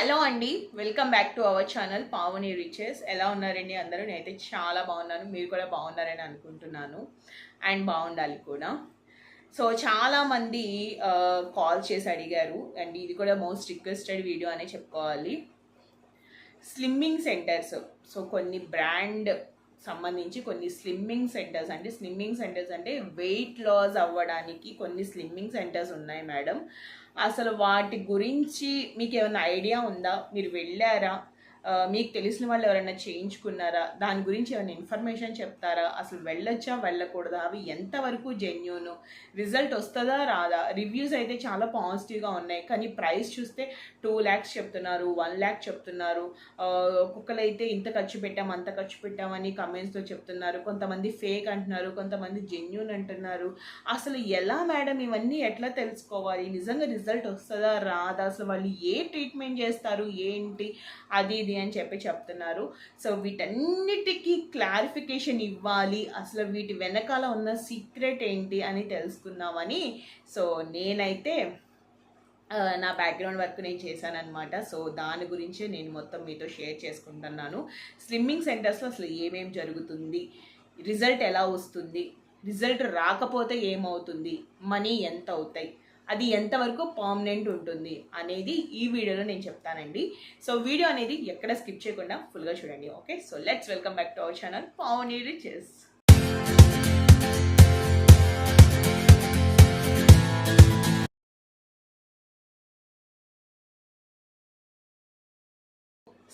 Hello అండి welcome back to our channel Pavani riches. ఎలా ఉన్నారండి అందరూ? నేనైతే చాలా బాగున్నాను మీరు కూడా బాగున్నారని అనుకుంటున్నాను. అండ్ బాగుండాలి కూడా. సో చాలామంది కాల్ చేసి అడిగారు. అండ్ ఇది కూడా మోస్ట్ రిక్వెస్టెడ్ వీడియో అనే చెప్పుకోవాలి. Slimming centres. సో కొన్ని బ్రాండ్ సంబంధించి కొన్ని స్లిమ్మింగ్ సెంటర్స్ అంటే స్లిమ్మింగ్ సెంటర్స్ అంటే వెయిట్ లాస్ అవ్వడానికి కొన్ని స్లిమ్మింగ్ సెంటర్స్ ఉన్నాయి మేడం. అసలు వాటి గురించి మీకు ఏమైనా ఐడియా ఉందా? మీరు వెళ్ళారా? మీకు తెలిసిన వాళ్ళు ఎవరైనా చేయించుకున్నారా? దాని గురించి ఏమైనా ఇన్ఫర్మేషన్ చెప్తారా? అసలు వెళ్ళొచ్చా? వెళ్ళకూడదా? అవి ఎంతవరకు జెన్యున్ రిజల్ట్ వస్తుందా? రాదా? రివ్యూస్ అయితే చాలా పాజిటివ్గా ఉన్నాయి. కానీ ప్రైస్ చూస్తే టూ ల్యాక్స్ చెప్తున్నారు వన్ ల్యాక్ చెప్తున్నారు. ఆ, ఒక్కొక్కరు అయితే ఇంత ఖర్చు పెట్టాం అంత ఖర్చు పెట్టామని కమెంట్స్లో చెప్తున్నారు. కొంతమంది ఫేక్ అంటున్నారు కొంతమంది జెన్యున్ అంటున్నారు. అసలు ఎలా మేడం ఇవన్నీ ఎట్లా తెలుసుకోవాలి? నిజంగా రిజల్ట్ వస్తుందా? రాదా? అసలు వాళ్ళు ఏ ట్రీట్మెంట్ చేస్తారు? ఏంటి? అది ఇది అని చెప్పి చెప్తున్నారు. సో వీటన్నిటికీ క్లారిఫికేషన్ ఇవ్వాలి. అసలు వీటి వెనకాల ఉన్న సీక్రెట్ ఏంటి అని తెలుసుకుందామని. సో నేనైతే నా బ్యాక్గ్రౌండ్ వర్క్ నేను చేశానన్నమాట. సో దాని గురించే నేను మొత్తం మీతో షేర్ చేసుకుంటున్నాను. స్లిమ్మింగ్ సెంటర్స్లో అసలు ఏమేమి జరుగుతుంది? రిజల్ట్ ఎలా వస్తుంది? రిజల్ట్ రాకపోతే ఏమవుతుంది? మనీ ఎంత అవుతాయి? అది ఎంతవరకు పర్మనెంట్ ఉంటుంది అనేది ఈ వీడియోలో నేను చెప్తానండి. సో వీడియో అనేది ఎక్కడ స్కిప్ చేయకుండా ఫుల్గా చూడండి okay so let's welcome back to our channel Pavan riches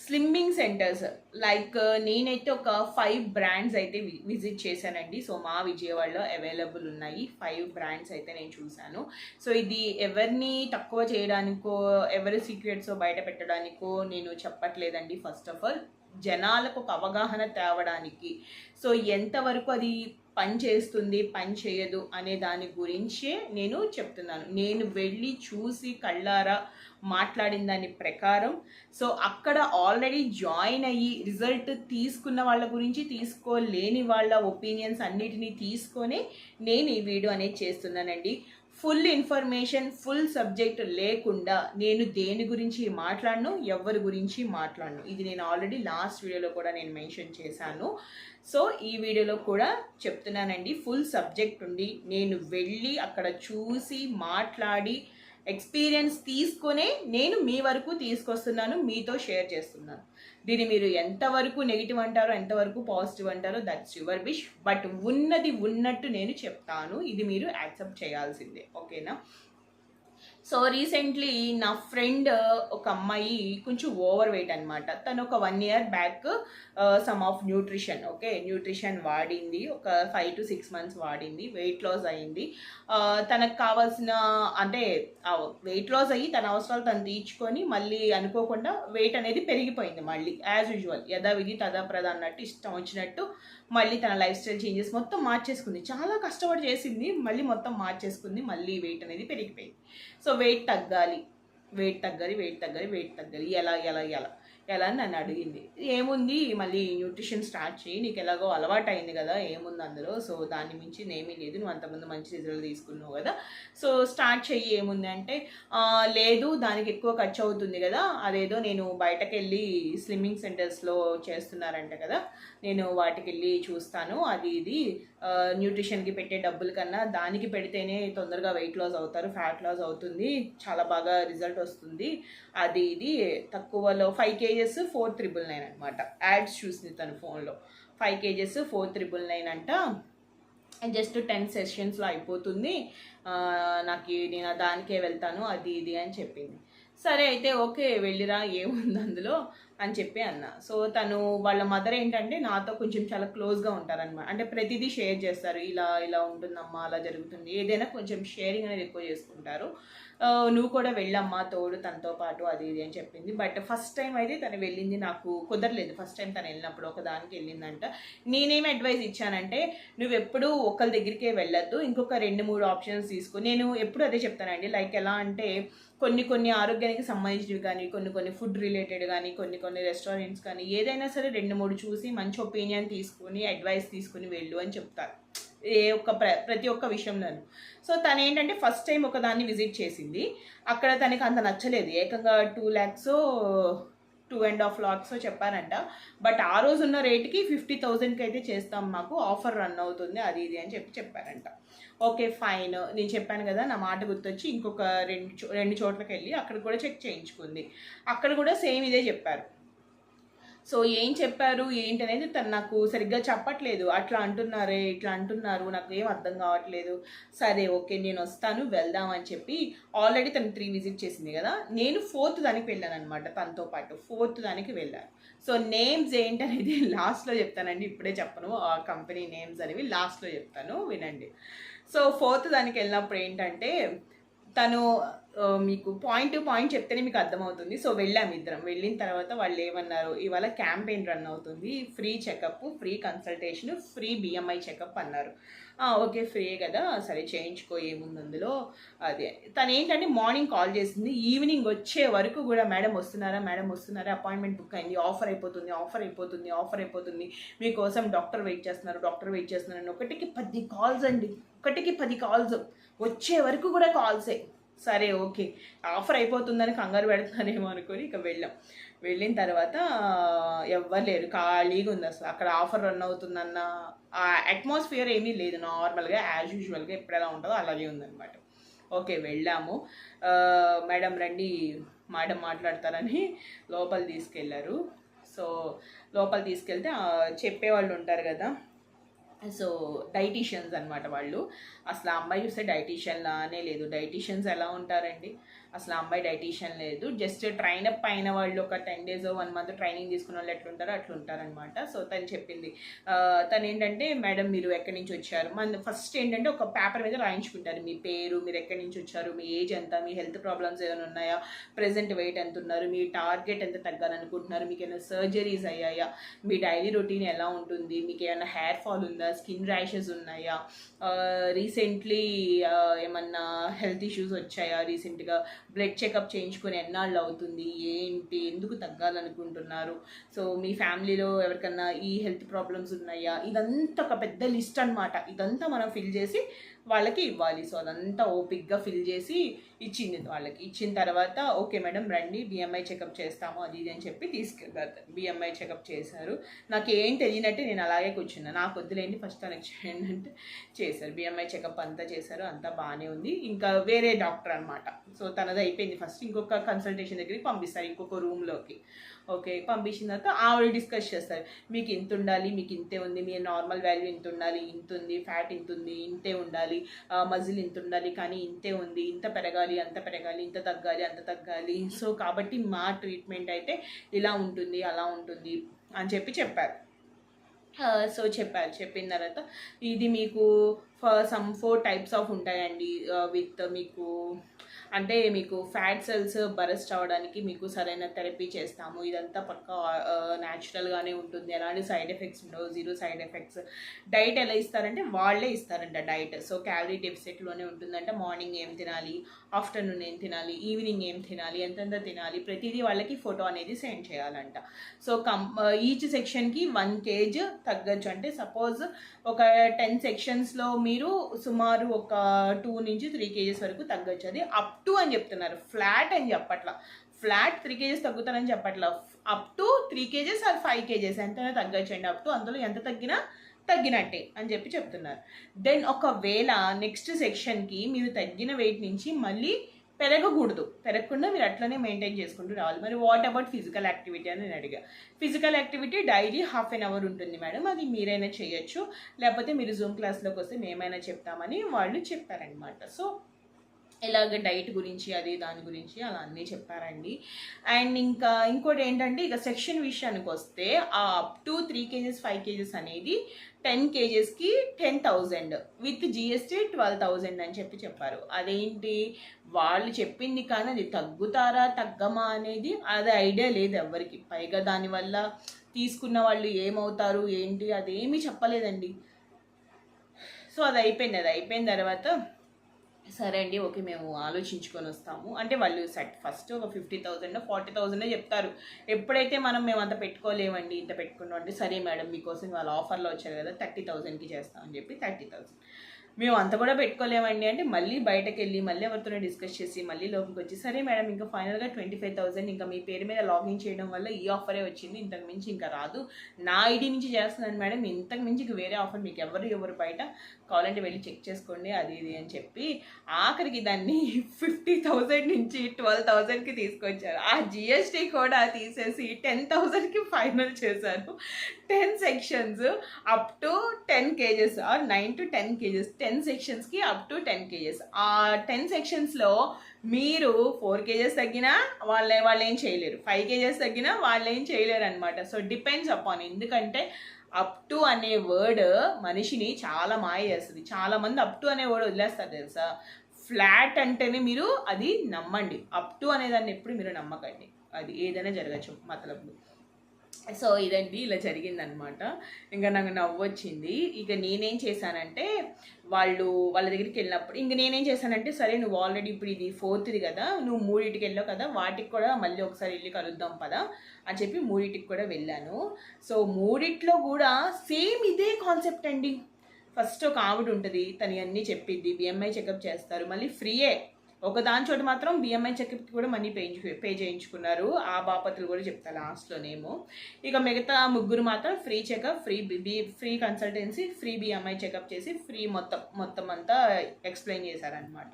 slimming centres. Like uh, నేనైతే ఒక ఫైవ్ బ్రాండ్స్ అయితే విజిట్ చేశానండి. సో మా విజయవాడలో అవైలబుల్ ఉన్నాయి. ఫైవ్ బ్రాండ్స్ అయితే నేను చూశాను. సో ఇది ఎవరిని తక్కువ చేయడానికో ఎవరి సీక్రెట్స్ బయట పెట్టడానికో నేను చెప్పట్లేదండి ఫస్ట్ ఆఫ్ ఆల్ జనాలకు ఒక అవగాహన తేవడానికి. సో ఎంతవరకు అది పని చేస్తుంది పని చేయదు అనే దాని గురించే నేను చెప్తున్నాను. నేను వెళ్ళి చూసి కళ్ళారా మాట్లాడిన దాని ప్రకారం సో అక్కడ ఆల్రెడీ జాయిన్ అయ్యి రిజల్ట్ తీసుకున్న వాళ్ళ గురించి తీసుకోలేని వాళ్ళ ఒపీనియన్స్ అన్నిటినీ తీసుకొని నేను ఈ వీడియో అనేది చేస్తున్నానండి. ఫుల్ ఇన్ఫర్మేషన్ ఫుల్ సబ్జెక్ట్ లేకుండా నేను దేని గురించి మాట్లాడను ఎవరి గురించి మాట్లాడను. ఇది నేను ఆల్రెడీ లాస్ట్ వీడియోలో కూడా నేను మెన్షన్ చేశాను. సో ఈ వీడియోలో కూడా చెప్తున్నానండి ఫుల్ సబ్జెక్ట్ ఉండి నేను వెళ్ళి అక్కడ చూసి మాట్లాడి ఎక్స్పీరియన్స్ తీసుకొనే నేను మీ వరకు తీసుకొస్తున్నాను మీతో షేర్ చేస్తున్నాను. దీన్ని మీరు ఎంతవరకు నెగిటివ్ అంటారో ఎంతవరకు పాజిటివ్ అంటారో దట్స్ యువర్ విష్ బట్ ఉన్నది ఉన్నట్టు నేను చెప్తాను. ఇది మీరు యాక్సెప్ట్ చేయాల్సిందే. ఓకేనా సో రీసెంట్లీ నా ఫ్రెండ్ ఒక అమ్మాయి కొంచెం ఓవర్ వెయిట్ అనమాట తను ఒక one year back some of nutrition okay nutrition వాడింది ఒక ఫైవ్ టు సిక్స్ మంత్స్ వాడింది వెయిట్ లాస్ అయింది. తనకు కావాల్సిన అంటే వెయిట్ లాస్ అయ్యి తన అవసరాలు తను తీర్చుకొని మళ్ళీ అనుకోకుండా వెయిట్ అనేది పెరిగిపోయింది మళ్ళీ యాజ్ యూజువల్ యథావిధి తదాప్రద అన్నట్టు ఇష్టం వచ్చినట్టు మళ్ళీ తన లైఫ్ స్టైల్ చేంజెస్ మొత్తం మార్చేసుకుంది. చాలా కష్టపడి చేసింది మళ్ళీ మొత్తం మార్చేసుకుంది మళ్ళీ వెయిట్ అనేది పెరిగిపోయింది. సో వెయిట్ తగ్గాలి వెయిట్ తగ్గాలి వెయిట్ తగ్గాలి వెయిట్ తగ్గాలి ఎలా ఎలా ఎలా. ఎలా అని నన్ను అడిగింది. ఏముంది? మళ్ళీ న్యూట్రిషన్ స్టార్ట్ చేయి నీకు ఎలాగో అలవాటు అయింది కదా ఏముంది అందులో? సో దాన్ని మించి ఏమీ లేదు నువ్వు అంతమంది మంచి రిజల్ట్ తీసుకున్నావు కదా. సో స్టార్ట్ చెయ్యి ఏముంది అంటే లేదు దానికి ఎక్కువ ఖర్చు అవుతుంది కదా అదేదో నేను బయటకు వెళ్ళి స్లిమ్మింగ్ సెంటర్స్లో చేస్తున్నారంట కదా నేను వాటికి వెళ్ళి చూస్తాను అది ఇది. న్యూట్రిషన్కి పెట్టే డబ్బుల కన్నా దానికి పెడితేనే తొందరగా వెయిట్ లాస్ అవుతారు ఫ్యాట్ లాస్ అవుతుంది చాలా బాగా రిజల్ట్ వస్తుంది. అది ఇది. తక్కువలో five KGs four triple nine అనమాట యాడ్స్ చూసింది తను ఫోన్లో. Five KGs four triple nine అంట. జస్ట్ టెన్ సెషన్స్లో అయిపోతుంది. నాకు నేను దానికే వెళ్తాను అది ఇది అని చెప్పింది. సరే అయితే ఓకే వెళ్ళిరా ఏముంది అందులో? అని చెప్పి అన్న. సో తను వాళ్ళ మదర్ ఏంటంటే నాతో కొంచెం చాలా క్లోజ్గా ఉంటారనమాట అంటే ప్రతిదీ షేర్ చేస్తారు. ఇలా ఇలా ఉంటుందమ్మా అలా జరుగుతుంది. ఏదైనా కొంచెం షేరింగ్ అనేది ఎక్కువ చేసుకుంటారు. నువ్వు కూడా వెళ్ళమ్మా తోడు తనతో పాటు అది ఇది అని చెప్పింది. బట్ ఫస్ట్ టైం అయితే తను వెళ్ళింది నాకు కుదరలేదు. ఫస్ట్ టైం తను వెళ్ళినప్పుడు ఒక దానికి వెళ్ళిందంట. నేనేం అడ్వైస్ ఇచ్చానంటే నువ్వు ఎప్పుడు ఒకరి దగ్గరికే వెళ్ళొద్దు. ఇంకొక రెండు మూడు ఆప్షన్స్ తీసుకో. నేను ఎప్పుడు అదే చెప్తానండి. లైక్ ఎలా అంటే కొన్ని కొన్ని ఆరోగ్యానికి సంబంధించినవి కానీ కొన్ని కొన్ని ఫుడ్ రిలేటెడ్ కానీ కొన్ని కొన్ని రెస్టారెంట్స్ కానీ ఏదైనా సరే రెండు మూడు చూసి మంచి ఒపీనియన్ తీసుకొని అడ్వైస్ తీసుకుని వెళ్ళు అని చెప్తారు. ఏ ఒక్క ప్ర ప్రతి ఒక్క విషయంలోనూ. సో తను ఏంటంటే ఫస్ట్ టైం ఒకదాన్ని విజిట్ చేసింది. అక్కడ తనకి అంత నచ్చలేదు. ఏకంగా two lakhs two and half lakhs చెప్పారంట బట్ ఆ రోజు ఉన్న రేట్కి ఫిఫ్టీ థౌజండ్కి అయితే చేస్తాం మాకు ఆఫర్ రన్ అవుతుంది అది ఇది అని చెప్పి చెప్పారంట. Okay fine. నేను చెప్పాను కదా నా మాట గుర్తొచ్చి ఇంకొక రెండు చో- రెండు చోట్లకి వెళ్ళి అక్కడ కూడా చెక్ చేయించుకుంది. అక్కడ కూడా సేమ్ ఇదే చెప్పారు. సో ఏం చెప్పారు ఏంటి అనేది తను నాకు సరిగ్గా చెప్పట్లేదు. అట్లా అంటున్నారే ఇట్లా అంటున్నారు నాకు ఏం అర్థం కావట్లేదు. సరే ఓకే నేను వస్తాను వెళ్దాం అని చెప్పి ఆల్రెడీ తను త్రీ విజిట్ చేసింది కదా. నేను ఫోర్త్ దానికి వెళ్ళాను అనమాట తనతో పాటు. ఫోర్త్ దానికి వెళ్ళాను సో నేమ్స్ ఏంటనేది లాస్ట్లో చెప్తానండి. ఇప్పుడే చెప్పను. ఆ కంపెనీ నేమ్స్ అనేవి లాస్ట్లో చెప్తాను. వినండి. సో ఫోర్త్ దానికి వెళ్ళినప్పుడు ఏంటంటే తను మీకు పాయింట్ టు పాయింట్ చెప్తేనే మీకు అర్థమవుతుంది. సో వెళ్ళాము ఇద్దరం. వెళ్ళిన తర్వాత వాళ్ళు ఏమన్నారు? ఇవాళ క్యాంపెయిన్ రన్ అవుతుంది. Free checkup free consultation free BMI checkup అన్నారు. ఓకే ఫ్రీ కదా. సరే చేయించుకో ఏముంది అందులో? అదే. తను ఏంటంటే మార్నింగ్ కాల్ చేసింది. ఈవినింగ్ వచ్చే వరకు కూడా మేడం వస్తున్నారా? మేడం వస్తున్నారా? అపాయింట్మెంట్ బుక్ అయింది. ఆఫర్ అయిపోతుంది. ఆఫర్ అయిపోతుంది. ఆఫర్ అయిపోతుంది. మీకోసం డాక్టర్ వెయిట్ చేస్తున్నారు. డాక్టర్ వెయిట్ చేస్తున్నారు. అని ఒకటికి పది కాల్స్ అండి. ఒకటికి పది కాల్స్. వచ్చే వరకు కూడా కాల్సే. సరే ఓకే. ఆఫర్ అయిపోతుందని కంగారు పెడతానేమో అనుకొని ఇక వెళ్ళాం. వెళ్ళిన తర్వాత ఎవ్వరు లేరు. ఖాళీగా ఉంది అసలు. అక్కడ ఆఫర్ రన్ అవుతుందన్న ఆ అట్మాస్ఫియర్ ఏమీ లేదు. నార్మల్గా యాజ్ యూజువల్గా ఎప్పుడు ఎలా ఉంటుందో అలాగే ఉందన్నమాట. ఓకే వెళ్ళాము. మేడం రండి మేడం మాట్లాడతారని లోపల తీసుకెళ్ళారు సో లోపల తీసుకెళ్తే చెప్పేవాళ్ళు ఉంటారు కదా. సో డైటీషియన్స్ అనమాట వాళ్ళు. అసలు ఆ అమ్మాయి చూస్తే డైటీషియన్ లానే లేదు. డైటీషియన్స్ ఎలా ఉంటారండి? అసలు అమ్మాయి డైటీషియన్ లేదు. జస్ట్ ట్రైన్ అప్ అయిన వాళ్ళు ఒక ten days one month training తీసుకున్న వాళ్ళు ఎట్లుంటారో అట్లుంటారనమాట సో తను చెప్పింది. తను ఏంటంటే మేడం మీరు ఎక్కడి నుంచి వచ్చారు? మన ఫస్ట్ ఏంటంటే ఒక పేపర్ మీద రాయించుకుంటారు. మీ పేరు మీరు ఎక్కడి నుంచి వచ్చారు? మీ ఏజ్ ఎంత? మీ హెల్త్ ప్రాబ్లమ్స్ ఏమైనా ఉన్నాయా? ప్రజెంట్ వెయిట్ ఎంత ఉన్నారు? మీ టార్గెట్ ఎంత తగ్గాలనుకుంటున్నారు? మీకు ఏమైనా సర్జరీస్ అయ్యాయా? మీ డైలీ రొటీన్ ఎలా ఉంటుంది? మీకు ఏమైనా హెయిర్ ఫాల్ ఉందా? స్కిన్ ర్యాషెస్ ఉన్నాయా? రీసెంట్లీ ఏమన్నా హెల్త్ ఇష్యూస్ వచ్చాయా? రీసెంట్గా బ్లడ్ చెకప్ చేయించుకొని ఎన్నాళ్ళు అవుతుంది ఏంటి ఎందుకు తగ్గాలనుకుంటున్నారు? సో మీ ఫ్యామిలీలో ఎవరికన్నా ఈ హెల్త్ ప్రాబ్లమ్స్ ఉన్నాయా? ఇదంతా ఒక పెద్ద లిస్ట్ అనమాట ఇదంతా మనం ఫిల్ చేసి వాళ్ళకి ఇవ్వాలి. సో అదంతా ఓపిక్గా ఫిల్ చేసి ఇచ్చింది వాళ్ళకి. ఇచ్చిన తర్వాత ఓకే మేడం రండి బిఎంఐ చెకప్ చేస్తాము అది ఇది అని చెప్పి తీసుకెళ్ళారు బిఎంఐ చెకప్ చేశారు. నాకు ఏం తెలియనట్టు నేను అలాగే కూర్చున్నా. నాకు వద్దులేండి ఫస్ట్ తనకి చేయండి అంటే చేశారు. బిఎంఐ చెకప్ అంతా చేశారు అంతా బాగానే ఉంది. ఇంకా వేరే డాక్టర్ అనమాట సో తనది అయిపోయింది ఫస్ట్. ఇంకొక కన్సల్టేషన్ దగ్గరికి పంపిస్తారు ఇంకొక రూమ్లోకి. ఓకే పంపించిన తర్వాత ఆవిడ డిస్కస్ చేస్తారు. మీకు ఇంత ఉండాలి మీకు ఇంతే ఉంది మీ నార్మల్ వాల్యూ ఇంత ఉండాలి ఇంత ఉంది ఫ్యాట్ ఇంత ఉంది ఇంతే ఉండాలి మజిల్ ఇంత ఉండాలి కానీ ఇంతే ఉంది ఇంత పెరగాలి అంత పెరగాలి ఇంత తగ్గాలి అంత తగ్గాలి. సో కాబట్టి మా ట్రీట్మెంట్ అయితే ఇలా ఉంటుంది అలా ఉంటుంది అని చెప్పి చెప్పారు. సో చెప్పారు. చెప్పిన తర్వాత ఇది మీకు సమ్ ఫోర్ టైప్స్ ఆఫ్ ఉంటాయండి. విత్ మీకు అంటే మీకు ఫ్యాట్ సెల్స్ బరస్ట్ అవ్వడానికి మీకు సరైన థెరపీ చేస్తాము. ఇదంతా పక్క న్యాచురల్గానే ఉంటుంది. ఎలాంటి సైడ్ ఎఫెక్ట్స్ ఉండవు. Zero side effects. డైట్ ఎలా ఇస్తారంటే వాళ్ళే ఇస్తారంట డైట్. సో క్యాలరీ డెఫిసిట్లోనే ఉంటుందంటే. మార్నింగ్ ఏం తినాలి? ఆఫ్టర్నూన్ ఏం తినాలి ఈవినింగ్ ఏం తినాలి ఎంతెంత తినాలి ప్రతిదీ వాళ్ళకి ఫోటో అనేది సెండ్ చేయాలంట. సో కం ఈచ్ సెక్షన్కి వన్ కేజ్ తగ్గచ్చు. అంటే సపోజ్ ఒక టెన్ సెక్షన్స్లో మీరు సుమారు ఒక టూ నుంచి త్రీ కేజెస్ వరకు తగ్గచ్చు. అది అప్ టు అని చెప్తున్నారు. ఫ్లాట్ అని చెప్పట్ల. ఫ్లాట్ త్రీ కేజెస్ తగ్గుతారని చెప్పట్ల. Up to three kgs or five kgs ఎంతైనా తగ్గచ్చండి. అప్ టు అందులో ఎంత తగ్గినా తగ్గినట్టే అని చెప్పి చెప్తున్నారు. దెన్ ఒకవేళ నెక్స్ట్ సెక్షన్కి మీరు తగ్గిన వెయిట్ నుంచి మళ్ళీ పెరగకూడదు. పెరగకుండా మీరు అట్లనే మెయింటైన్ చేసుకుంటూ రావాలి. మరి వాట్ అబౌట్ ఫిజికల్ యాక్టివిటీ అని నేను అడిగా. Physical activity daily half an hour ఉంటుంది మేడం అది మీరైనా చేయొచ్చు. లేకపోతే మీరు జూమ్ క్లాస్లోకి వస్తే మేమైనా చెప్తామని వాళ్ళు చెప్పారనమాట సో ఇలాగ డైట్ గురించి అది దాని గురించి అలా అన్నీ చెప్పారండి. అండ్ ఇంకా ఇంకోటి ఏంటంటే ఇక సెక్షన్ విషయానికి వస్తే ఆ up to three kgs five kgs అనేది ten కేజెస్కి ten thousand with GST twelve thousand అని చెప్పి చెప్పారు. అదేంటి? వాళ్ళు చెప్పింది కానీ అది తగ్గుతారా తగ్గమా అనేది అది ఐడియా లేదు ఎవరికి పైగా దానివల్ల తీసుకున్న వాళ్ళు ఏమవుతారు ఏంటి? అదేమీ చెప్పలేదండి. సో అది అయిపోయింది. అది అయిపోయిన తర్వాత సరే అండి ఓకే మేము ఆలోచించుకొని వస్తాము. అంటే వాళ్ళు సెట్ ఫస్ట్ ఒక ఫిఫ్టీ థౌసండ్ ఫార్టీ థౌసండ్ చెప్తారు. ఎప్పుడైతే మనం మేము అంత పెట్టుకోలేమండి ఇంత పెట్టుకున్నాం అంటే సరే మేడం మీకోసం వాళ్ళ ఆఫర్లో వచ్చారు కదా థర్టీ థౌసండ్కి చేస్తామని చెప్పి థర్టీ థౌసండ్. మేము అంత కూడా పెట్టుకోలేమండి. అంటే మళ్ళీ బయటకు వెళ్ళి మళ్ళీ ఎవరితోనే డిస్కస్ చేసి మళ్ళీ లోపలికి వచ్చి సరే మేడం ఇంకా ఫైనల్గా ట్వంటీ ఫైవ్ థౌసండ్ ఇంకా మీ పేరు మీద లాగిన్ చేయడం వల్ల ఈ ఆఫరే వచ్చింది ఇంతకు మించి ఇంకా రాదు. నా ఐడి నుంచి చేస్తున్నాను మేడం ఇంతకు మించి వేరే ఆఫర్ మీకు ఎవరు ఎవరు బయట. కావాలంటే వెళ్ళి చెక్ చేసుకోండి అది ఇది అని చెప్పి ఆఖరికి దాన్ని ఫిఫ్టీ థౌజండ్ నుంచి ట్వెల్వ్ థౌజండ్కి తీసుకొచ్చారు. ఆ జిఎస్టీ కూడా తీసేసి టెన్ థౌజండ్కి ఫైనల్ చేశారు. Ten sections up to ten kgs or nine to ten kgs. Ten సెక్షన్స్కి up to ten kgs ఆ టెన్ సెక్షన్స్లో మీరు ఫోర్ కేజెస్ తగ్గినా వాళ్ళ వాళ్ళు ఏం చేయలేరు. ఫైవ్ కేజెస్ తగ్గినా వాళ్ళు ఏం చేయలేరు అనమాట సో డిపెండ్స్ అపాన్ ఎందుకంటే అప్ టు అనే వర్డ్ మనిషిని చాలా మాయ చేస్తుంది. చాలా మంది అప్ టు అనే వర్డ్ వదిలేస్తారు తెలుసా? ఫ్లాట్ అంటేనే మీరు అది నమ్మండి. అప్ టు అనే దాన్ని ఎప్పుడు మీరు నమ్మకండి. అది ఏదైనా జరగచ్చు మతలబు. సో ఇదండి ఇలా జరిగిందనమాట ఇంకా నాకు నవ్వు వచ్చింది ఇక నేనేం చేశానంటే వాళ్ళు వాళ్ళ దగ్గరికి వెళ్ళినప్పుడు ఇంక నేనేం చేశానంటే సరే నువ్వు ఆల్రెడీ ఇప్పుడు ఇది ఫోర్త్ది కదా నువ్వు మూడింటికి వెళ్ళావు కదా వాటికి కూడా మళ్ళీ ఒకసారి వెళ్ళి కలుద్దాం పదా అని చెప్పి మూడింటికి కూడా వెళ్ళాను. సో మూడిట్లో కూడా సేమ్ ఇదే కాన్సెప్ట్ అండి. ఫస్ట్ ఒక ఆవిడ ఉంటుంది తను అన్నీ చెప్పిద్ది బిఎంఐ చెకప్ చేస్తారు మళ్ళీ ఫ్రీయే. ఒక దాని చోట మాత్రం బిఎంఐ చెకప్కి కూడా మనీ పే పే చేయించుకున్నారు. ఆ బాపతులు కూడా చెప్తా లాస్ట్లోనేమో ఇక మిగతా ముగ్గురు మాత్రం free checkup free B free consultancy free BMI checkup చేసి ఫ్రీ మొత్తం మొత్తం అంతా ఎక్స్ప్లెయిన్ చేశారనమాట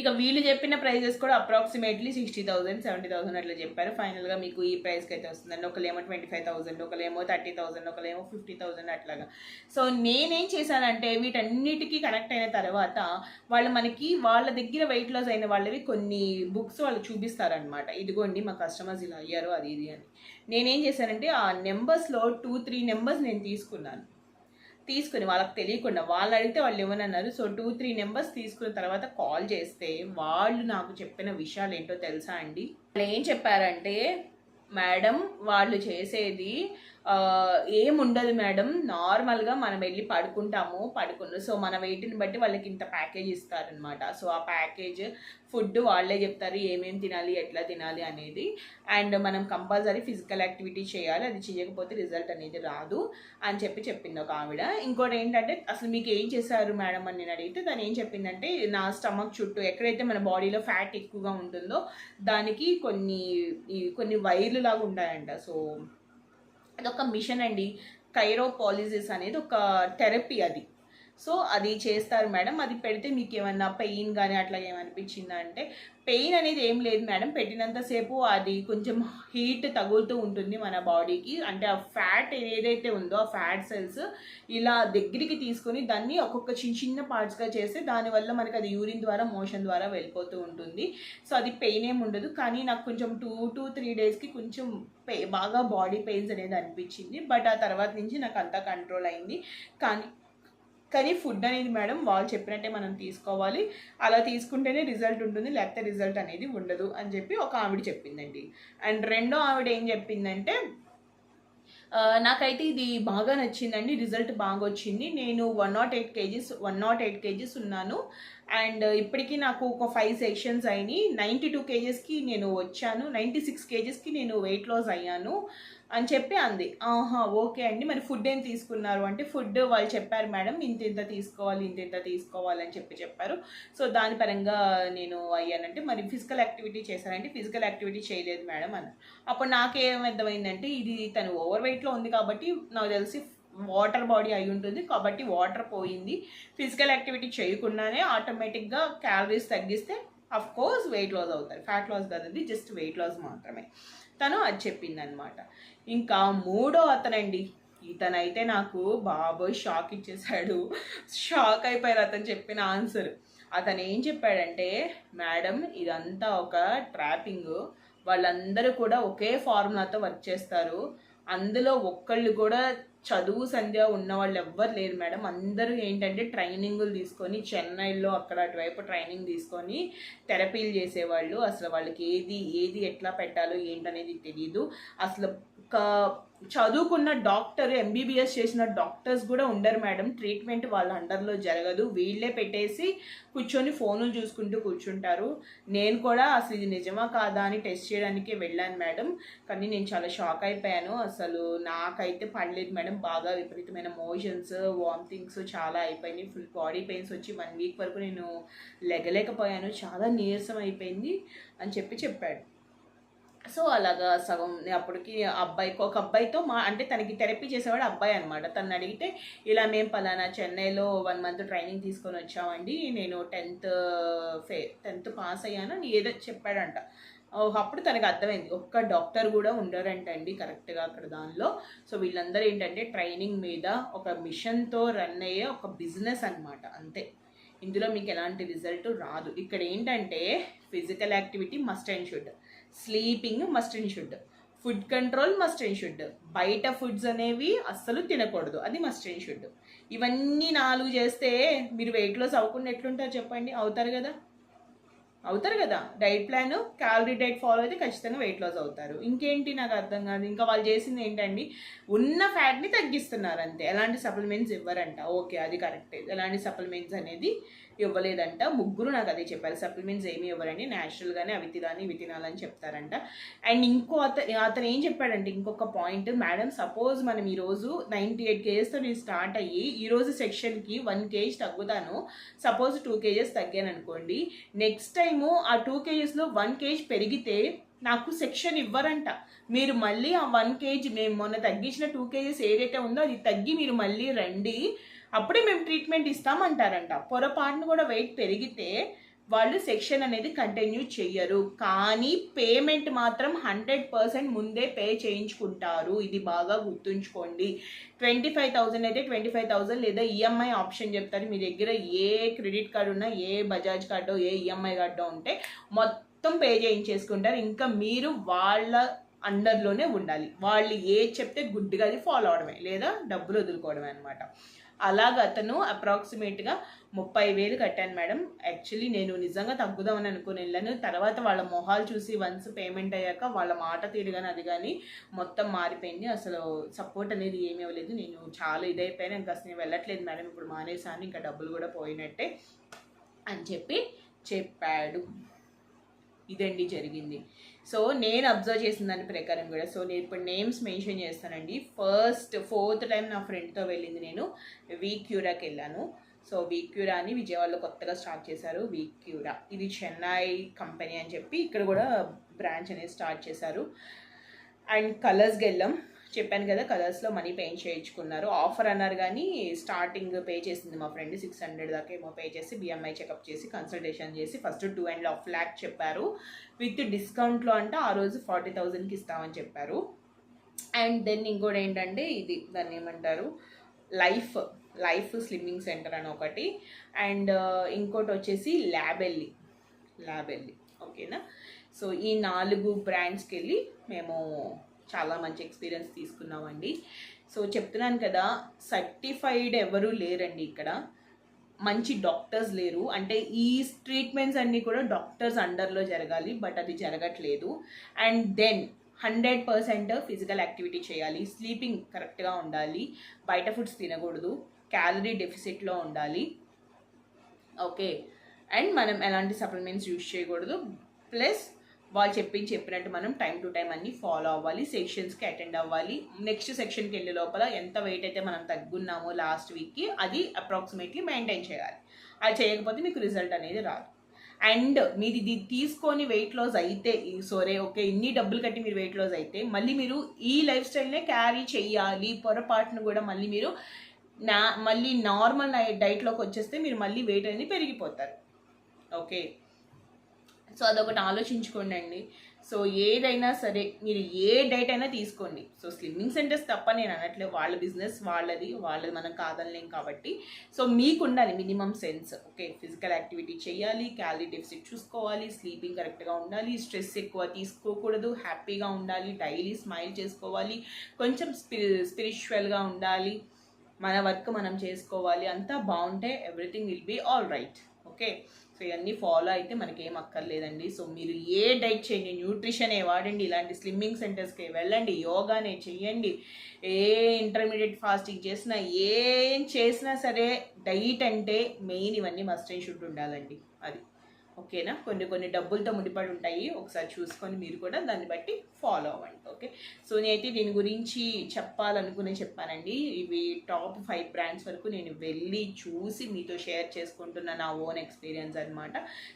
ఇక వీళ్ళు చెప్పిన ప్రైజెస్ కూడా approximately sixty thousand seventy thousand అట్లా చెప్పారు. ఫైనల్గా మీకు ఈ ప్రైస్కి అయితే వస్తుందండి. ఒకలేమో ట్వంటీ ఫైవ్ థౌసండ్ ఒకలేమో థర్టీ థౌసండ్ ఒకలేమో ఫిఫ్టీ థౌసండ్ అట్లాగా. సో నేనేం చేశానంటే వీటన్నిటికీ కనెక్ట్ అయిన తర్వాత వాళ్ళు మనకి వాళ్ళ దగ్గర వెయిట్ లాస్ అయిన వాళ్ళవి కొన్ని బుక్స్ వాళ్ళు చూపిస్తారనమాట ఇదిగోండి మా కస్టమర్స్ ఇలా అయ్యారు అది ఇది అని. నేనేం చేశానంటే ఆ నెంబర్స్లో టూ త్రీ నెంబర్స్ నేను తీసుకున్నాను. తీసుకుని వాళ్ళకి తెలియకుండా వాళ్ళు అడిగితే వాళ్ళు ఇవ్వనన్నారు. సో టూ త్రీ నెంబర్స్ తీసుకున్న తర్వాత కాల్ చేస్తే వాళ్ళు నాకు చెప్పిన విషయాలు ఏంటో తెలుసా అండి? వాళ్ళు ఏం చెప్పారంటే మేడం వాళ్ళు చేసేది ఏముండదు మేడం. నార్మల్గా మనం వెళ్ళి పడుకుంటాము పడుకున్న సో మన వెయిట్ని బట్టి వాళ్ళకి ఇంత ప్యాకేజ్ ఇస్తారనమాట సో ఆ ప్యాకేజ్ ఫుడ్ వాళ్ళే చెప్తారు ఏమేమి తినాలి ఎట్లా తినాలి అనేది. అండ్ మనం కంపల్సరీ ఫిజికల్ యాక్టివిటీ చేయాలి అది చేయకపోతే రిజల్ట్ అనేది రాదు అని చెప్పి చెప్పింది ఒక ఆవిడ. ఇంకోటి ఏంటంటే అసలు మీకు ఏం చేశారు మేడం అని నేను అడిగితే తను ఏం చెప్పిందంటే నా స్టమక్ చుట్టూ ఎక్కడైతే మన బాడీలో ఫ్యాట్ ఎక్కువగా ఉంటుందో దానికి కొన్ని ఈ కొన్ని వైర్లు లాగా ఉంటాయంట. సో అదొక మిషన్ అండి. కైరోపాలిసిస్ అనేది ఒక థెరపీ అది. సో అది చేస్తారు మేడం. అది పెడితే మీకు ఏమన్నా పెయిన్ కానీ అట్లా ఏమనిపించిందా అంటే పెయిన్ అనేది ఏం లేదు మేడం. పెట్టినంతసేపు అది కొంచెం హీట్ తగులుతూ ఉంటుంది మన బాడీకి. అంటే ఆ ఫ్యాట్ ఏదైతే ఉందో ఆ ఫ్యాట్ సెల్స్ ఇలా దగ్గరికి తీసుకొని దాన్ని ఒక్కొక్క చిన్న చిన్న పార్ట్స్గా చేస్తే దానివల్ల మనకి అది యూరిన్ ద్వారా మోషన్ ద్వారా వెళ్ళిపోతూ ఉంటుంది. సో అది పెయిన్ ఏమి ఉండదు. కానీ నాకు కొంచెం టూ టు త్రీ డేస్కి కొంచెం బాగా బాడీ పెయిన్స్ అనేది అనిపించింది. బట్ ఆ తర్వాత నుంచి నాకు అంతా కంట్రోల్ అయింది. కానీ కానీ ఫుడ్ అనేది మేడం వాళ్ళు చెప్పినట్టే మనం తీసుకోవాలి. అలా తీసుకుంటేనే రిజల్ట్ ఉంటుంది. లేకపోతే రిజల్ట్ అనేది ఉండదు అని చెప్పి ఒక ఆవిడ చెప్పిందండి. అండ్ రెండో ఆవిడ ఏం చెప్పిందంటే నాకైతే ఇది బాగా నచ్చిందండి. రిజల్ట్ బాగా వచ్చింది. నేను one not eight kgs one not eight kgs ఉన్నాను. అండ్ ఇప్పటికీ నాకు ఒక ఫైవ్ సెషన్స్ అయినాయి. నైంటీ టూ కేజెస్కి నేను వచ్చాను. నైంటీ సిక్స్ కేజెస్కి నేను వెయిట్ లాస్ అయ్యాను అని చెప్పి అంది. ఆహా ఓకే అండి. మరి ఫుడ్ ఏం తీసుకున్నారు? అంటే ఫుడ్ వాళ్ళు చెప్పారు మేడం ఇంత ఇంత తీసుకోవాలి ఇంత ఇంత తీసుకోవాలి అని చెప్పి చెప్పారు. సో దాని పరంగా నేను అయ్యానంటే మరి ఫిజికల్ యాక్టివిటీ చేశానంటే ఫిజికల్ యాక్టివిటీ చేయలేదు మేడం అన్నారు. అప్పుడు నాకేం అర్థమైందంటే ఇది తను ఓవర్ వెయిట్లో ఉంది కాబట్టి నాకు తెలిసి వాటర్ బాడీ అయి ఉంటుంది. కాబట్టి వాటర్ పోయింది. ఫిజికల్ యాక్టివిటీ చేయకుండానే ఆటోమేటిక్గా క్యాలరీస్ తగ్గిస్తే అఫ్ కోర్స్ వెయిట్ లాస్ అవుతారు ఫ్యాట్ లాస్ కాదండి జస్ట్ వెయిట్ లాస్ మాత్రమే. తను అది చెప్పిందనమాట ఇంకా మూడో అతనండి. ఇతనైతే నాకు బాబోయ్ షాక్ ఇచ్చేసాడు షాక్ అయిపోయారు అతను చెప్పిన ఆన్సర్ అతను ఏం చెప్పాడంటే మేడం ఇదంతా ఒక ట్రాపింగ్ వాళ్ళందరూ కూడా ఒకే ఫార్ములాతో వర్క్ చేస్తారు. అందులో ఒక్కళ్ళు కూడా చదువు సంధ్య ఉన్న వాళ్ళు ఎవ్వరు లేరు మేడం. అందరూ ఏంటంటే ట్రైనింగులు తీసుకొని చెన్నైలో అక్కడ అటువైపు ట్రైనింగ్ తీసుకొని థెరపీలు చేసేవాళ్ళు. అసలు వాళ్ళకి ఏది ఏది ఎట్లా పెట్టాలో ఏంటనేది తెలియదు అసలు చదువుకున్న డాక్టర్ ఎంబీబీఎస్ చేసిన డాక్టర్స్ కూడా ఉండరు మేడం. ట్రీట్మెంట్ వాళ్ళ అండర్లో జరగదు. వీళ్ళే పెట్టేసి కూర్చొని ఫోన్లు చూసుకుంటూ కూర్చుంటారు. నేను కూడా అసలు ఇది నిజమా కాదా అని టెస్ట్ చేయడానికి వెళ్ళాను మేడం. కానీ నేను చాలా షాక్ అయిపోయాను. అసలు నాకైతే పడలేదు మేడం. బాగా విపరీతమైన మోషన్స్ వామిటింగ్స్ చాలా అయిపోయినాయి. ఫుల్ బాడీ పెయిన్స్ వచ్చి వన్ వీక్ వరకు నేను లెగలేకపోయాను. చాలా నీరసం అయిపోయింది అని చెప్పి చెప్పాడు. సో అలాగా సగం అప్పటికి అబ్బాయికి ఒక అబ్బాయితో మా అంటే తనకి థెరపీ చేసేవాడు అబ్బాయి అనమాట తను అడిగితే ఇలా మేము పలానా చెన్నైలో వన్ మంత్ ట్రైనింగ్ తీసుకొని వచ్చామండి. నేను టెన్త్ ఫే టెన్త్ పాస్ అయ్యాను. ఏదో చెప్పాడంట. అప్పుడు తనకు అర్థమైంది. ఒక్క డాక్టర్ కూడా ఉండరంటండి కరెక్ట్గా అక్కడ దానిలో. సో వీళ్ళందరూ ఏంటంటే ట్రైనింగ్ మీద ఒక మిషన్తో రన్ అయ్యే ఒక బిజినెస్ అనమాట అంతే. ఇందులో మీకు ఎలాంటి రిజల్ట్ రాదు. ఇక్కడ ఏంటంటే physical activity must and should. Sleeping must and should food control must and should బయట ఫుడ్స్ అనేవి అస్సలు తినకూడదు. అది మస్ట్ అండ్ షుడ్ ఇవన్నీ నాలుగు చేస్తే మీరు వెయిట్ లాస్ అవ్వకుండా ఎట్లుంటారు చెప్పండి? అవుతారు కదా? అవుతారు కదా? Diet plan calorie diet follow అయితే ఖచ్చితంగా వెయిట్ లాస్ అవుతారు. ఇంకేంటి నాకు అర్థం కాదు. ఇంకా వాళ్ళు చేసింది ఏంటండి? ఉన్న ఫ్యాట్ని తగ్గిస్తున్నారు అంతే. ఎలాంటి సప్లిమెంట్స్ ఇవ్వరంట. ఓకే అది కరెక్టే ఎలాంటి సప్లిమెంట్స్ అనేది ఇవ్వలేదంట. ముగ్గురు నాకు అదే చెప్పారు. సప్లిమెంట్స్ ఏమి ఇవ్వరండి. న్యాచురల్గానే అవి తినాలి ఇవి తినాలని చెప్తారంట. అండ్ ఇంకో అతను అతను ఏం చెప్పాడంటే ఇంకొక పాయింట్. మేడం సపోజ్ మనం ఈరోజు నైంటీ ఎయిట్ కేజెస్తో నేను స్టార్ట్ అయ్యి ఈరోజు సెక్షన్కి వన్ కేజీ తగ్గుతాను. సపోజ్ టూ కేజెస్ తగ్గాను అనుకోండి. నెక్స్ట్ టైము ఆ టూ కేజెస్లో వన్ కేజీ పెరిగితే నాకు సెక్షన్ ఇవ్వరంట. మీరు మళ్ళీ ఆ వన్ కేజీ మేము మొన్న తగ్గించిన టూ కేజీస్ ఏదైతే ఉందో అది తగ్గి మీరు మళ్ళీ రండి. అప్పుడే మేము ట్రీట్మెంట్ ఇస్తామంటారంట. పొరపాటును కూడా వెయిట్ పెరిగితే వాళ్ళు సెక్షన్ అనేది కంటిన్యూ చెయ్యరు. కానీ పేమెంట్ మాత్రం హండ్రెడ్ పర్సెంట్ ముందే పే చేయించుకుంటారు. ఇది బాగా గుర్తుంచుకోండి. ట్వంటీ ఫైవ్ థౌసండ్ అయితే ట్వంటీ ఫైవ్ థౌసండ్ లేదా ఈఎంఐ ఆప్షన్ చెప్తారు. మీ దగ్గర ఏ క్రెడిట్ కార్డు ఉన్నా ఏ బజాజ్ కార్డో ఏ ఈఎంఐ కార్డో ఉంటే మొత్తం పే చేయించేసుకుంటారు. ఇంకా మీరు వాళ్ళ అండర్లోనే ఉండాలి. వాళ్ళు ఏ చెప్తే గుడ్డిగా అది ఫాలో అవడమే లేదా డబ్బులు వదులుకోవడమే అనమాట అలాగ అతను అప్రాక్సిమేట్గా ముప్పై వేలు కట్టాను మేడం. యాక్చువల్లీ నేను నిజంగా తగ్గుదామని అనుకుని వెళ్ళాను. తర్వాత వాళ్ళ మొహాలు చూసి వన్స్ పేమెంట్ అయ్యాక వాళ్ళ మాట తీరుగాని అది కానీ మొత్తం మారిపోయింది. అసలు సపోర్ట్ అనేది ఏమీ ఇవ్వలేదు నేను చాలా ఇదైపోయాను. ఇంకా అసలు నేను వెళ్ళట్లేదు మేడం. ఇప్పుడు మానేసాను ఇంకా డబ్బులు కూడా పోయినట్టే అని చెప్పి చెప్పాడు. ఇదండి జరిగింది. సో నేను అబ్జర్వ్ చేసిన దాని ప్రకారం కూడా సో నేను ఇప్పుడు నేమ్స్ మెన్షన్ చేస్తానండి. ఫస్ట్ ఫోర్త్ టైం నా ఫ్రెండ్తో వెళ్ళింది నేను వీక్యూరాకి వెళ్ళాను. సో వీక్యూరా అని విజయవాడలో కొత్తగా స్టార్ట్ చేశారు వీక్యూరా ఇది చెన్నై కంపెనీ అని చెప్పి ఇక్కడ కూడా బ్రాంచ్ అనేది స్టార్ట్ చేశారు. అండ్ కలర్స్కి వెళ్ళాం. చెప్పాను కదా కలర్స్లో మనీ పే చేయించుకున్నారు. ఆఫర్ అన్నారు కానీ స్టార్టింగ్ పే చేసింది మా ఫ్రెండ్ సిక్స్ హండ్రెడ్ దాకా ఏమో పే చేసి బిఎంఐ చెకప్ చేసి కన్సల్టేషన్ చేసి first two and half lakh చెప్పారు. విత్ డిస్కౌంట్లో అంటే ఆ రోజు ఫార్టీ థౌజండ్కి ఇస్తామని చెప్పారు. అండ్ దెన్ ఇంకోటి ఏంటంటే ఇది దాన్ని ఏమంటారు లైఫ్ లైఫ్ స్లిమ్మింగ్ సెంటర్ అని ఒకటి. అండ్ ఇంకోటి వచ్చేసి ల్యాబెల్లి ల్యాబెల్లి ఓకేనా? సో ఈ నాలుగు బ్రాండ్స్కి వెళ్ళి మేము చాలా మంచి ఎక్స్పీరియన్స్ తీసుకున్నామండి. సో చెప్తున్నాను కదా సర్టిఫైడ్ ఎవరు లేరండి ఇక్కడ. మంచి డాక్టర్స్ లేరు. అంటే ఈ ట్రీట్మెంట్స్ అన్నీ కూడా డాక్టర్స్ అండర్లో జరగాలి బట్ అది జరగట్లేదు. And then hundred percent physical activity చేయాలి స్లీపింగ్ కరెక్ట్గా ఉండాలి బయట ఫుడ్స్ తినకూడదు క్యాలరీ డెఫిసిట్లో ఉండాలి. ఓకే అండ్ మనం ఎలాంటి సప్లిమెంట్స్ యూజ్ చేయకూడదు. ప్లస్ వాళ్ళు చెప్పి చెప్పినట్టు మనం టైం టు టైం అన్ని ఫాలో అవ్వాలి సెక్షన్స్కి అటెండ్ అవ్వాలి. నెక్స్ట్ సెక్షన్కి వెళ్ళే లోపల ఎంత వెయిట్ అయితే మనం తగ్గున్నామో లాస్ట్ వీక్కి అది అప్రాక్సిమేట్లీ మెయింటైన్ చేయాలి. అది చేయకపోతే మీకు రిజల్ట్ అనేది రాదు. అండ్ మీరు ఇది తీసుకొని వెయిట్ లాస్ అయితే ఈ సోరే ఓకే ఇన్ని డబ్బులు కట్టి మీరు వెయిట్ లాస్ అయితే మళ్ళీ మీరు ఈ లైఫ్ స్టైల్నే క్యారీ చేయాలి పొరపాటును కూడా మళ్ళీ మీరు నా మళ్ళీ నార్మల్ డైట్లోకి వచ్చేస్తే మీరు మళ్ళీ వెయిట్ అనేది పెరిగిపోతారు. ఓకే? సో అదొకటి ఆలోచించుకోండి అండి సో ఏదైనా సరే మీరు ఏ డైట్ అయినా తీసుకోండి. సో స్లిమ్మింగ్ సెంటర్స్ తప్ప నేను అనట్లేదు వాళ్ళ బిజినెస్ వాళ్ళది వాళ్ళది మనం కాదనలేం కాబట్టి. సో మీకు ఉండాలి minimum sense okay? Physical activity చేయాలి క్యాలరీ డెఫిసిట్ చూసుకోవాలి స్లీపింగ్ కరెక్ట్గా ఉండాలి స్ట్రెస్ ఎక్కువ తీసుకోకూడదు హ్యాపీగా ఉండాలి డైలీ స్మైల్ చేసుకోవాలి కొంచెం స్పిరి స్పిరిచువల్గా ఉండాలి మన వర్క్ మనం చేసుకోవాలి అంతా బాగుంటే everything will be all right okay? ఇవన్నీ ఫాలో అయితే మనకేం అక్కర్లేదండి. సో మీరు ఏ డైట్ చేయండి న్యూట్రిషనే వాడండి ఇలాంటి స్లిమ్మింగ్ సెంటర్స్కి వెళ్ళండి యోగానే చేయండి ఏ ఇంటర్మీడియట్ ఫాస్టింగ్ చేసినా ఏం చేసినా సరే డైట్ అంటే మెయిన్ ఇవన్నీ మస్ట్ అండ్ షుడ్ ఉండాలండి. అది. ఓకేనా? కొన్ని కొన్ని డబ్బులతో ముడిపడి ఉంటాయి. ఒకసారి చూసుకొని మీరు కూడా దాన్ని బట్టి ఫాలో అవ్వండి. ఓకే? సో నేనైతే దీని గురించి చెప్పాలనుకునే చెప్పానండి. ఇవి టాప్ ఫైవ్ బ్రాండ్స్ వరకు నేను వెళ్ళి చూసి మీతో షేర్ చేసుకుంటున్న నా ఓన్ ఎక్స్పీరియన్స్ అనమాట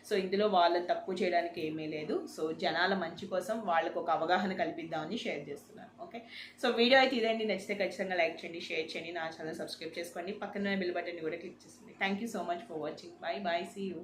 సో ఇందులో వాళ్ళని తక్కువ చేయడానికి ఏమీ లేదు. సో జనాల మంచి కోసం వాళ్ళకు ఒక అవగాహన కల్పిద్దామని షేర్ చేస్తున్నాను. ఓకే? సో వీడియో అయితే ఇదండి. నచ్చితే ఖచ్చితంగా లైక్ చేయండి షేర్ చేయండి. నా ఛానల్ సబ్స్క్రైబ్ చేసుకోండి. పక్కన బిల్ బటన్ కూడా క్లిక్ చేస్తుంది. Thank you so much for watching bye bye see you